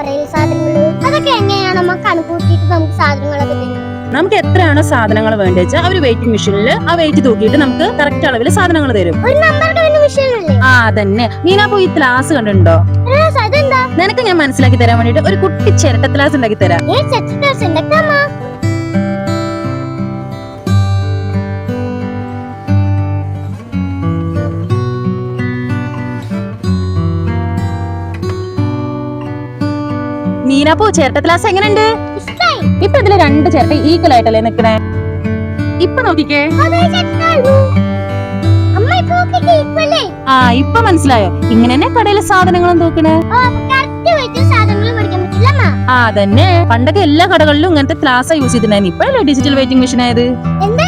പറയൽ സാധനങ്ങൾ അതൊക്കെ എങ്ങനെയാണ് നമുക്ക് കണക്കൂട്ടിയിട്ട് നമുക്ക് സാധനങ്ങളൊക്കെ നമുക്ക് എത്രയാണോ സാധനങ്ങൾ വേണ്ടത് വെച്ചാൽ അവർ വെയിറ്റിംഗ് മെഷീനിൽ ആ വെയിറ്റ് തൂക്കിയിട്ട് നമുക്ക് കറക്റ്റ് അളവിൽ സാധനങ്ങൾ തരും. ആ തന്നെ നീനാ പോയി ക്ലാസ് കണ്ടിട്ടുണ്ടോ? നിനക്ക് ഞാൻ മനസ്സിലാക്കി തരാൻ വേണ്ടിട്ട് ഒരു കുട്ടി ചിരട്ട ക്ലാസ് ഉണ്ടാക്കി തരാം. മീനാപ്പോ ചിരട്ട ക്ലാസ് എങ്ങനെയുണ്ട് ഇപ്പൊ ഇതിൽ രണ്ട് ചേർത്ത ഈക്വൽ ആയിട്ടല്ലേ നിക്കണേ? ഇപ്പൊ നോക്കിക്കേ. ആ ഇപ്പൊ മനസ്സിലായോ? ഇങ്ങനെ തന്നെ കടയിലെ സാധനങ്ങളും തൂക്കണേ. ആ തന്നെ പണ്ടൊക്കെ എല്ലാ കടകളിലും ഇങ്ങനത്തെ ക്ലാസ് യൂസ് ചെയ്തിട്ടുണ്ടായിരുന്നു. ഇപ്പഴല്ലേ ഡിജിറ്റൽ വെയിറ്റിംഗ് മെഷീൻ ആയത്? എന്താ